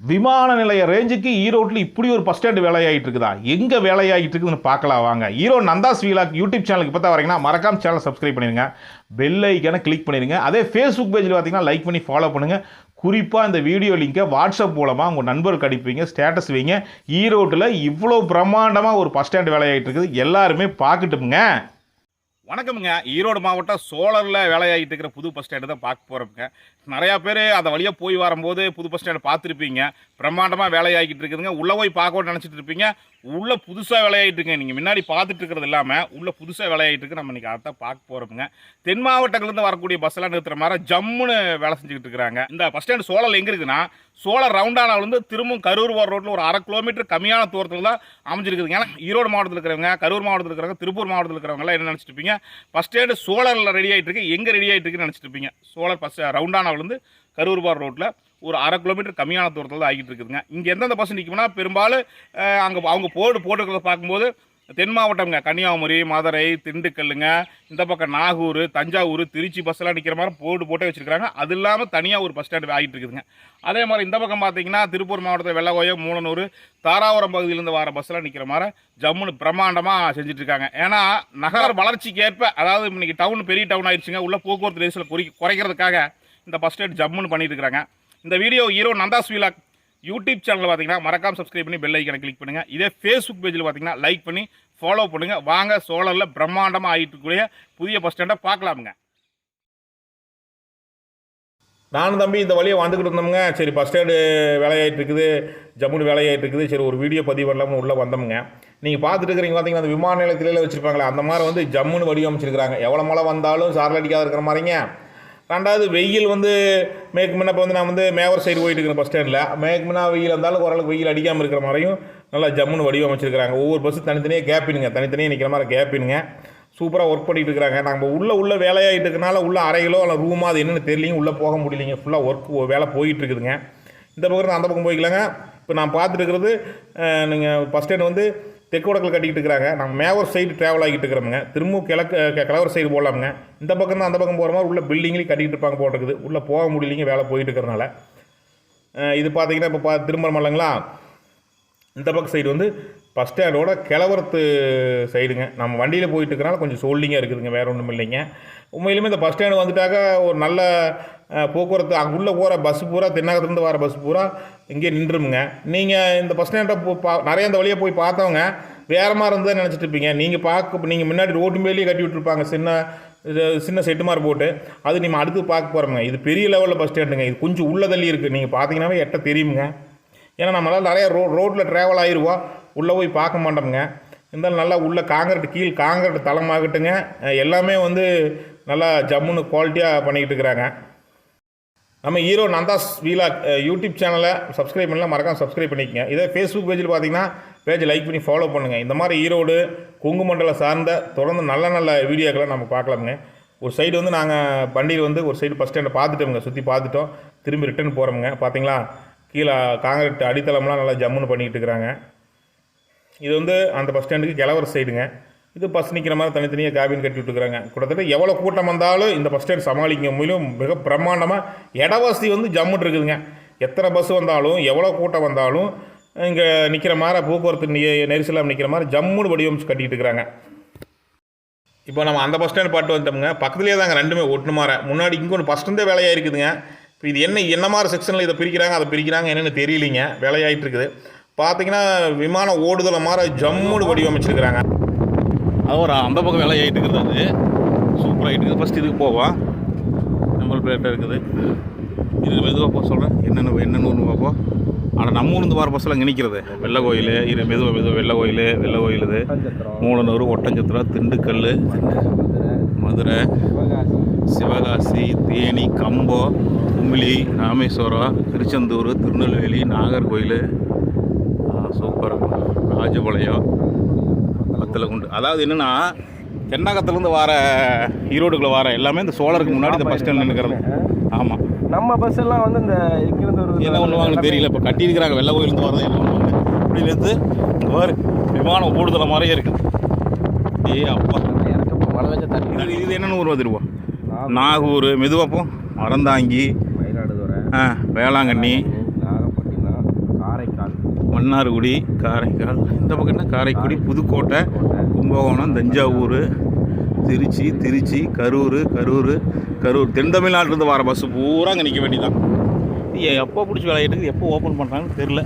விமான நிலைய ரேஞ்சுக்கு ஈரோட்டில் இப்படி ஒரு பஸ் ஸ்டாண்டு வேலையாகிட்டு இருக்குதா எங்கே வேலையாகிட்டு இருக்குதுன்னு பார்க்கலாம் வாங்க. ஈரோடு நந்தாஸ் வீலாக் யூடியூப் சேனலுக்கு இப்போ தான் வரீங்கன்னா மறக்காம சேனல் சப்ஸ்கிரைப் பண்ணிடுங்க பெல் ஐக்கான கிளிக் பண்ணிடுங்க அதே ஃபேஸ்புக் பேஜில் பார்த்தீங்கன்னா லைக் பண்ணி ஃபாலோ பண்ணுங்கள் குறிப்பாக இந்த வீடியோ லிங்கை வாட்ஸ்அப் மூலமாக உங்கள் நண்பருக்கு அடிப்பீங்க ஸ்டேட்டஸ் வைங்க. ஈரோட்டில் இவ்வளோ பிரம்மாண்டமாக ஒரு பஸ் ஸ்டாண்டு வேலையாகிட்டு இருக்குது எல்லாருமே பார்க்கட்டுமுங்க. வணக்கமுங்க. ஈரோடு மாவட்டம் சோழரில் வேலையாகிட்டு இருக்கிற புது பஸ் ஸ்டாண்டு தான் பார்க்க போகிறோமுங்க நிறையா பேர் அந்த வழியாக போய் வரும்போது புது பஸ் ஸ்டாண்டை பார்த்துருப்பீங்க. பிரம்மாண்டமாக வேலையாகிட்டு இருக்குதுங்க. உள்ளே போய் பார்க்கணும்னு நினச்சிட்டு இருப்பீங்க. உள்ளே புதுசாக வேலையாகிட்டு இருக்குங்க. நீங்கள் முன்னாடி பார்த்துட்டு இருக்கிறது இல்லாமல் உள்ளே புதுசாக வேலையாகிட்டு இருக்கு. நம்ம இன்றைக்கி அதை பார்க்க போகிறோமுங்க தென் மாவட்டங்கள்லேருந்து வரக்கூடிய பஸ்ஸெல்லாம் நிறுத்துற மாதிரி ஜம்முன்னு வேலை செஞ்சுக்கிட்டு இருக்கிறாங்க. இந்த பஸ் ஸ்டாண்டு சோழல் எங்கே இருக்குதுன்னா சோழர் ரவுண்டானாவிலேருந்து திரும்பவும் கரூர் போகிற ரோட்டில் ஒரு அரை கிலோமீட்டர் கம்மியான தூரத்தில் தான் அமைஞ்சிருக்குதுங்க. ஏன்னா ஈரோடு மாவட்டத்தில் இருக்கிறவங்க கரூர் மாவட்டத்தில் இருக்கிறவங்க திருப்பூர் மாவட்டத்தில் இருக்கிறவங்கலாம் என்ன நினச்சிட்டு இருப்பீங்க? பஸ் ஸ்டாண்டு சோழரில் ரெடி ஆகிட்டு இருக்கு. எங்கே ரெடி ஆகிட்டு இருக்குன்னு நினச்சிட்டு இருப்பீங்க. சோழர் பஸ் ரவுண்டானாவிலேருந்து கரூர் ரோட்டில் ஒரு அரை கிலோமீட்டர் கம்மியான தூரத்தில் தான் ஆகிட்டு இருக்குதுங்க. இங்கே எந்தெந்த பஸ் நிற்கும்னா பெரும்பாலும் அங்கே அவங்க போர்டு போட்டுக்கிறத பார்க்கும்போது தென் மாவட்டம்ங்க. கன்னியாகுமரி மதுரை திண்டுக்கல்லுங்க இந்த பக்கம் நாகூர் தஞ்சாவூர் திருச்சி பஸ்ஸெல்லாம் நிற்கிற மாதிரி போர்டு போட்டே வச்சுருக்காங்க அது இல்லாமல் தனியாக ஒரு பஸ் ஸ்டாண்டு ஆகிட்டு இருக்குதுங்க. அதே மாதிரி இந்த பக்கம் பார்த்தீங்கன்னா திருப்பூர் மாவட்டத்தில் வெள்ளகோயம் மூலனூர் தாராபுரம் பகுதியிலேருந்து வர பஸ்ஸெல்லாம் நிற்கிற மாதிரி ஜம்முன்னு பிரம்மாண்டமாக செஞ்சுட்டு இருக்காங்க. ஏன்னா நகர வளர்ச்சிக்கு ஏற்ப அதாவது இன்றைக்கி டவுன் பெரிய டவுன் ஆயிடுச்சுங்க. உள்ள போக்குவரத்து நெரிசலை குறை குறைக்கிறதுக்காக இந்த பஸ் ஸ்டாண்ட் ஜம்முன்னு பண்ணிட்டு இந்த video hero Nanda's vlog YouTube சேனலில் பார்த்தீங்கன்னா மறக்காம சப்ஸ்கிரைப் பண்ணி பெல் ஐக்கனை கிளிக் பண்ணுங்கள் இதே ஃபேஸ்புக் பேஜில் பார்த்தீங்கன்னா லைக் பண்ணி ஃபாலோ பண்ணுங்கள் வாங்க சோழரில் பிரம்மாண்டமாக ஆகிட்டுக்கூடிய புதிய பஸ் ஸ்டாண்டை பார்க்கலாமுங்க நானும் தம்பி இந்த வழியை வந்துக்கிட்டு இருந்தோமுங்க. சரி பஸ் ஸ்டாண்டு வேலையாயிட்டு இருக்குது ஜம்முன்னு வேலையாயிட்டு இருக்குது சரி ஒரு வீடியோ பதிவு பண்ணலாம்னு உள்ளே வந்தோமுங்க. நீங்கள் பார்த்துட்டு இருக்கிறீங்க பார்த்தீங்கன்னா அந்த விமான நிலையத்திலே வச்சுருப்பாங்களே அந்த மாதிரி வந்து ஜம்முன்னு வடிவமைச்சிருக்கிறாங்க. எவ்வளோ மழை வந்தாலும் சாரல் அடிக்காத இருக்கிற மாதிரிங்க. ரெண்டாவது வெயில் வந்து மேற்கு முன்ன இப்போ வந்து நான் வந்து மேவர் சைடு போயிட்டு இருக்கிறேன் பஸ் ஸ்டாண்டில் மேற்கு முன்னா வெயில் இருந்தாலும் ஓரளவுக்கு வெயில் அடிக்காமல் இருக்கிற மாதிரியும் நல்லா ஜம்முன்னு வடிவமைச்சிருக்கிறாங்க. ஒவ்வொரு பஸ்ஸும் தனித்தனியாக கேப்பினுங்க தனித்தனியாக நிற்கிற மாதிரி கேப்பினுங்க சூப்பராக ஒர்க் பண்ணிகிட்டு இருக்கிறாங்க. நம்ம உள்ளே உள்ள வேலையாகிட்டு இருக்கனால உள்ள அறைகளோ இல்லை ரூமோ அது என்னென்னு தெரியலையும் உள்ளே போக முடியலைங்க. ஃபுல்லாக ஒர்க் வேலை போயிட்டு இருக்குதுங்க. இந்த பக்கம் அந்த பக்கம் போய்க்கலாங்க. இப்போ நான் பார்த்துட்டு இருக்கிறது நீங்கள் பஸ் ஸ்டாண்ட் வந்து தெற்கு வடக்கில் கட்டிக்கிட்டு இருக்கிறாங்க. நம்ம மேவர் சைடு ட்ராவல் ஆகிட்டு இருக்கிறோமுங்க. திரும்பவும் கிழக்கு க- கிழவர் சைடு போகலாமுங்க இந்த பக்கம் தான் அந்த பக்கம் போகிற மாதிரி உள்ள பில்டிங்லேயும் கட்டிக்கிட்டு இருப்பாங்க போட்டிருக்குது உள்ளே போக முடியலைங்க வேலை போயிட்டு இருக்கிறனால இது பார்த்தீங்கன்னா இப்போ பா திரும்ப இல்லைங்களா? இந்த பக்கம் சைடு வந்து பஸ் ஸ்டாண்டோட கிளவரத்து சைடுங்க நம்ம வண்டியில் போயிட்டுருக்கனால கொஞ்சம் சோல்டிங்காக இருக்குதுங்க வேறு ஒன்றும் இல்லைங்க. உண்மையிலுமே இந்த பஸ் ஸ்டாண்டு வந்துட்டாக்கா ஒரு நல்ல போக்குவரத்து அங்குள்ளே போகிற பஸ் பூரா தென்னாகத்துலேருந்து வர பஸ் பூரா இங்கே நின்றுமுங்க. நீங்கள் இந்த பஸ் ஸ்டாண்டை போ பா நிறைய இந்த வழியாக போய் பார்த்தவங்க வேறு மாதிரி இருந்தால் நினச்சிட்டு இருப்பீங்க. நீங்கள் பார்க்க நீங்கள் முன்னாடி ரோட்டு மேலேயே கட்டி விட்டுருப்பாங்க சின்ன சின்ன செட்டு மாதிரி போட்டு. அது நீங்கள் அடுத்து பார்க்க போகிறோங்க இது பெரிய லெவலில் பஸ் ஸ்டாண்டுங்க இது கொஞ்சம் உள்ள தள்ளி இருக்குது நீங்கள் பார்த்தீங்கன்னாவே எட்ட தெரியுமுங்க. ஏன்னா நம்மளால் நிறைய ரோ ரோட்டில் ட்ராவல் ஆயிடுவோம் உள்ளே போய் பார்க்க மாட்டோமுங்க. இருந்தாலும் நல்லா உள்ள காங்கிரட் கீழ் காங்கிரட் தளமாகட்டுங்க. எல்லாமே வந்து நல்லா ஜம்முன்னு குவாலிட்டியாக பண்ணிக்கிட்டு இருக்கிறாங்க. நம்ம ஹீரோ நந்தாஸ் வீலாக் யூடியூப் சேனலை சப்ஸ்கிரைப் பண்ணலாம் மறக்காம சப்ஸ்கிரைப் பண்ணிக்கங்க. இதே ஃபேஸ்புக் பேஜில் பார்த்தீங்கன்னா பேஜ் லைக் பண்ணி ஃபாலோ பண்ணுங்கள் இந்த மாதிரி ஈரோடு கொங்கு மண்டலம் சார்ந்த தொடர்ந்து நல்ல நல்ல வீடியோக்களை நம்ம பார்க்கலாமுங்க. ஒரு சைடு வந்து நாங்கள் பண்டிகை வந்து ஒரு சைடு ஃபஸ்ட் ஸ்டாண்டை பார்த்துட்டோமுங்க. சுற்றி பார்த்துட்டோம். திரும்பி ரிட்டர்ன் போகிறோமுங்க பார்த்தீங்களா? கீழே காங்கிரீட் அடித்தளம்லாம் நல்லா ஜம்முன்னு பண்ணிக்கிட்டு இருக்கிறாங்க. இது வந்து அந்த பஸ் ஸ்டாண்டுக்கு கிளவர் சைடுங்க இது பஸ் நிற்கிற மாதிரி தனித்தனியாக கேபின் கட்டி விட்டுருக்குறாங்க. கிட்டத்தட்ட எவ்வளோ கூட்டம் வந்தாலும் இந்த பஸ் ஸ்டாண்ட் சமாளிக்க முடியும் மிக பிரம்மாண்டமாக இட வசதி வந்து ஜம்முன்னு இருக்குதுங்க. எத்தனை பஸ் வந்தாலும் எவ்வளோ கூட்டம் வந்தாலும் இங்கே நிற்கிற மாதிரி போக்குவரத்து நெ- நெரிசலாக நிற்கிற மாதிரி ஜம்முன்னு வடிவமைச்சு கட்டிகிட்டு இருக்கிறாங்க. இப்போ நம்ம அந்த பஸ் ஸ்டாண்ட் பாட்டு வந்துட்டோமுங்க. பக்கத்துலேயே தாங்க ரெண்டுமே ஒட்டு மாற முன்னாடி இங்கே ஒன்று ஃபஸ்ட் இருந்தே வேலையாக இருக்குதுங்க இப்போ இது என்ன என்ன மாதிரி செக்ஷனில் இதை பிரிக்கிறாங்க அதை பிரிக்கிறாங்க என்னென்னு தெரியலிங்க. வேலையாகிட்டு இருக்குது பார்த்தீங்கன்னா விமான ஓடுதலை மாதிரி ஜம்முன்னு வடிவமைச்சிருக்கிறாங்க. அது ஒரு அந்த பக்கம் வேலை ஆகிட்டு இருக்குது அது. சூப்பராக இருக்குது. ஃபஸ்ட் இதுக்கு போவோம். நம்பர் பிளேட்டாக இருக்குது. இது மெதுவாக போக சொல்கிறேன் என்னென்ன என்னென்னு பார்ப்போம். ஆனால் நம்ம ஊர்ந்து வர பஸ்ஸில் இங்கே நிற்கிறது வெள்ளை கோயில் இது மெதுவாக மெதுவாக வெள்ளை கோயில் வெள்ளை கோயில் இது. மூலனூர் ஒட்டஞ்சத்திரம் திண்டுக்கல் மதுரை. சிவகாசி தேனி கம்பம் குமிளி ராமேஸ்வரம் திருச்செந்தூர் திருநெல்வேலி நாகர்கோயில். சூப்பர். ராஜபாளையம். பத்தலகுண்டு அதாவது என்னென்னா தென்னகத்துலேருந்து வர ஈரோடுக்குள்ள வர எல்லாமே இந்த சோழருக்கு முன்னாடி இந்த பஸ் ஸ்டாண்டில் நிற்கிறது ஆமாம் நம்ம பஸ் எல்லாம் வந்து இந்த இங்கிருந்து ஒரு என்ன பண்ணுவாங்கன்னு தெரியல. இப்போ கட்டியிருக்கிறாங்க. வெள்ளை கோயிலேருந்து வரது என்ன பண்ணுவாங்க? இப்படிலேருந்து மாதிரி விமானம் ஓடுதல மாதிரியே இருக்குது ஏ அப்பா. இது என்னென்னு ஊர் வந்துருவோம் நாகூர். மெதுவாப்போ மறந்தாங்கி. மயிலாடுதுறை. ஆ வேளாங்கண்ணி. மன்னார்குடி காரைக்கால் இந்த பக்கம் என்ன? காரைக்குடி புதுக்கோட்டை கும்பகோணம் தஞ்சாவூர் திருச்சி திருச்சி கரூர் கரூர் கரூர். தென் தமிழ்நாட்டிலேருந்து வர பஸ்ஸு பூரா அங்கே நிற்க வேண்டியதான் எப்போ பிடிச்சி விளையாட்டுக்கு எப்போ ஓப்பன் பண்ணுறாங்கன்னு தெரில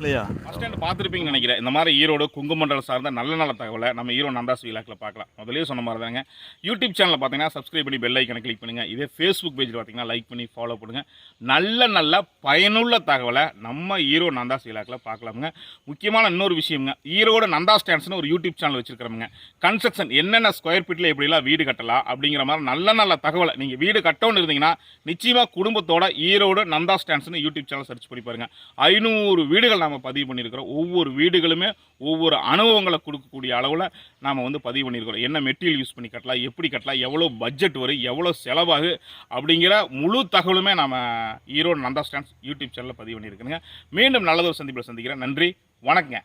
இல்லையா பஸ் ஸ்டாண்ட் பார்த்துருப்பீங்கன்னு நினைக்கிறேன். இந்த மாதிரி ஈரோடு குங்குமண்டலம் சார்ந்த நல்ல நல்ல தகவலை நம்ம ஈரோடு நந்தாஸ் விழாக்கில் பார்க்கலாம். முதலே சொன்ன மாதிரி தாங்க. யூடியூப் சேனலில் பார்த்தீங்கன்னா சப்ஸ்கிரைப் பண்ணி பெல் ஐக்கனை கிளிக் பண்ணுங்கள் இதே ஃபேஸ்புக் பேஜில் பார்த்தீங்கன்னா லைக் பண்ணி ஃபாலோ பண்ணுங்கள் நல்ல நல்ல பயனுள்ள தகவலை நம்ம ஈரோடு நந்தாஸ் விழாக்கில் பார்க்கலாமுங்க. முக்கியமான இன்னொரு விஷயம்ங்க. ஈரோடு நந்தா ஸ்டாண்ட்ஸ்னு ஒரு யூடியூப் சேனல் வச்சிருக்கிறோமுங்க. கன்ஸ்ட்ரக்ஷன் என்னென்ன ஸ்கொயர் ஃபீட்டில் எப்படிலாம் வீடு கட்டலாம் அப்படிங்கிற மாதிரி நல்ல நல்ல தகவலை நீங்கள் வீடு கட்டணும்னு இருந்தீங்கன்னா நிச்சயமாக குடும்பத்தோட ஈரோடு நந்தா ஸ்டாண்ட்ஸ்னு யூடியூப் சேனல் சர்ச் பண்ணி பாருங்கள் ஐநூறு வீடுகள் நாம் பதிவு பண்ணியிருக்கிறோம். ஒவ்வொரு வீடுகளுமே ஒவ்வொரு அனுபவங்களை கொடுக்கக்கூடிய அளவில் நாம் வந்து பதிவு பண்ணியிருக்கிறோம். என்ன மெட்டீரியல் யூஸ் பண்ணி கட்டலாம் எப்படி கட்டலாம் எவ்வளோ பட்ஜெட் வரும் எவ்வளோ செலவாகு அப்படிங்கிற முழு தகவலுமே நம்ம ஈரோடு நந்தா ஸ்டாண்ட்ஸ் யூடியூப் சேனலில் பதிவு பண்ணியிருக்கிறோங்க. மீண்டும் நல்லதொரு சந்திப்பில் சந்திக்கிறேன். நன்றி வணக்கங்க.